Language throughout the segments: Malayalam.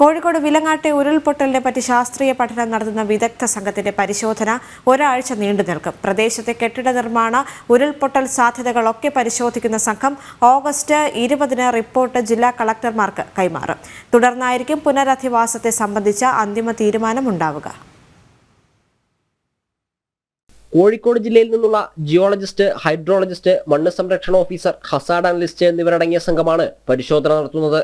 കോഴിക്കോട് വിലങ്ങാട്ടെ ഉരുൾപൊട്ടലിനെ പറ്റി ശാസ്ത്രീയ പഠനം നടത്തുന്ന വിദഗ്ധ സംഘത്തിന്റെ പരിശോധന ഒരാഴ്ച നീണ്ടു നിൽക്കും. പ്രദേശത്തെ കെട്ടിട നിർമ്മാണ ഉരുൾപൊട്ടൽ സാധ്യതകളൊക്കെ പരിശോധിക്കുന്ന സംഘം ഓഗസ്റ്റ് ഇരുപതിന് റിപ്പോർട്ട് ജില്ലാ കളക്ടർമാർക്ക് കൈമാറും. തുടർന്നായിരിക്കും പുനരധിവാസത്തെ സംബന്ധിച്ച അന്തിമ തീരുമാനമുണ്ടാവുക. കോഴിക്കോട് ജില്ലയിൽ നിന്നുള്ള ജിയോളജിസ്റ്റ് ഹൈഡ്രോളജിസ്റ്റ് മണ്ണ് സംരക്ഷണ ഓഫീസർ ഹസാഡ് അനലിസ്റ്റ് എന്നിവരടങ്ങിയ സംഘമാണ് പരിശോധന നടത്തുന്നത്.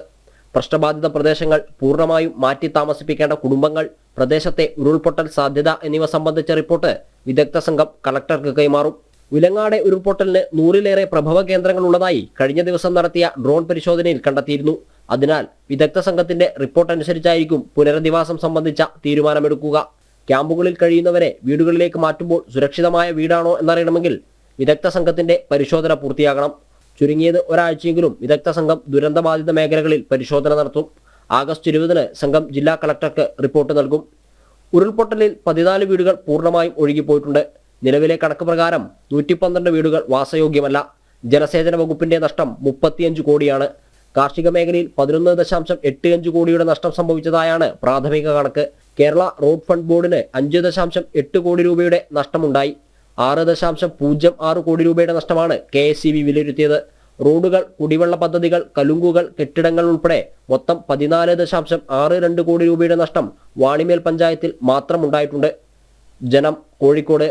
പ്രശ്നബാധിത പ്രദേശങ്ങൾ പൂർണമായും മാറ്റി താമസിപ്പിക്കേണ്ട കുടുംബങ്ങൾ പ്രദേശത്തെ ഉരുൾപൊട്ടൽ സാധ്യത എന്നിവ സംബന്ധിച്ച റിപ്പോർട്ട് വിദഗ്ധ സംഘം കളക്ടർക്ക് കൈമാറും. ഉലങ്ങാടെ ഉരുൾപൊട്ടലിന് നൂറിലേറെ പ്രഭവ കേന്ദ്രങ്ങൾ ഉള്ളതായി കഴിഞ്ഞ ദിവസം നടത്തിയ ഡ്രോൺ പരിശോധനയിൽ കണ്ടെത്തിയിരുന്നു. അതിനാൽ വിദഗ്ധ സംഘത്തിന്റെ റിപ്പോർട്ട് അനുസരിച്ചായിരിക്കും പുനരധിവാസം സംബന്ധിച്ച തീരുമാനമെടുക്കുക. ക്യാമ്പുകളിൽ കഴിയുന്നവരെ വീടുകളിലേക്ക് മാറ്റുമ്പോൾ സുരക്ഷിതമായ വീടാണോ എന്നറിയണമെങ്കിൽ വിദഗ്ധ സംഘത്തിന്റെ പരിശോധന പൂർത്തിയാകണം. ചുരുങ്ങിയത് ഒരാഴ്ചയെങ്കിലും വിദഗ്ധ സംഘം ദുരന്തബാധിത മേഖലകളിൽ പരിശോധന നടത്തും. ആഗസ്റ്റ് ഇരുപതിന് സംഘം ജില്ലാ കളക്ടർക്ക് റിപ്പോർട്ട് നൽകും. ഉരുൾപൊട്ടലിൽ പതിനാല് വീടുകൾ പൂർണമായും ഒഴുകിപ്പോയിട്ടുണ്ട്. നിലവിലെ കണക്ക് പ്രകാരം നൂറ്റി പന്ത്രണ്ട് വീടുകൾ വാസയോഗ്യമല്ല. ജലസേചന വകുപ്പിന്റെ നഷ്ടം മുപ്പത്തിയഞ്ച് കോടിയാണ്. കാർഷിക മേഖലയിൽ പതിനൊന്ന് ദശാംശം എട്ട് അഞ്ച് കോടിയുടെ നഷ്ടം സംഭവിച്ചതായാണ് പ്രാഥമിക കണക്ക്. കേരള റോഡ് ഫണ്ട് ബോർഡിന് അഞ്ച് ദശാംശം എട്ട് കോടി രൂപയുടെ നഷ്ടമുണ്ടായി. ആറ് ദശാംശം പൂജ്യം ആറ് കോടി രൂപയുടെ നഷ്ടമാണ് കെ എസ് സി ബി വിലയിരുത്തിയത്. റോഡുകൾ കുടിവെള്ള പദ്ധതികൾ കലുങ്കുകൾ കെട്ടിടങ്ങൾ ഉൾപ്പെടെ മൊത്തം പതിനാല് ദശാംശം ആറ് രണ്ട് കോടി രൂപയുടെ നഷ്ടം വാണിമേൽ പഞ്ചായത്തിൽ മാത്രം ഉണ്ടായിട്ടുണ്ട്. ജനം കോഴിക്കോട്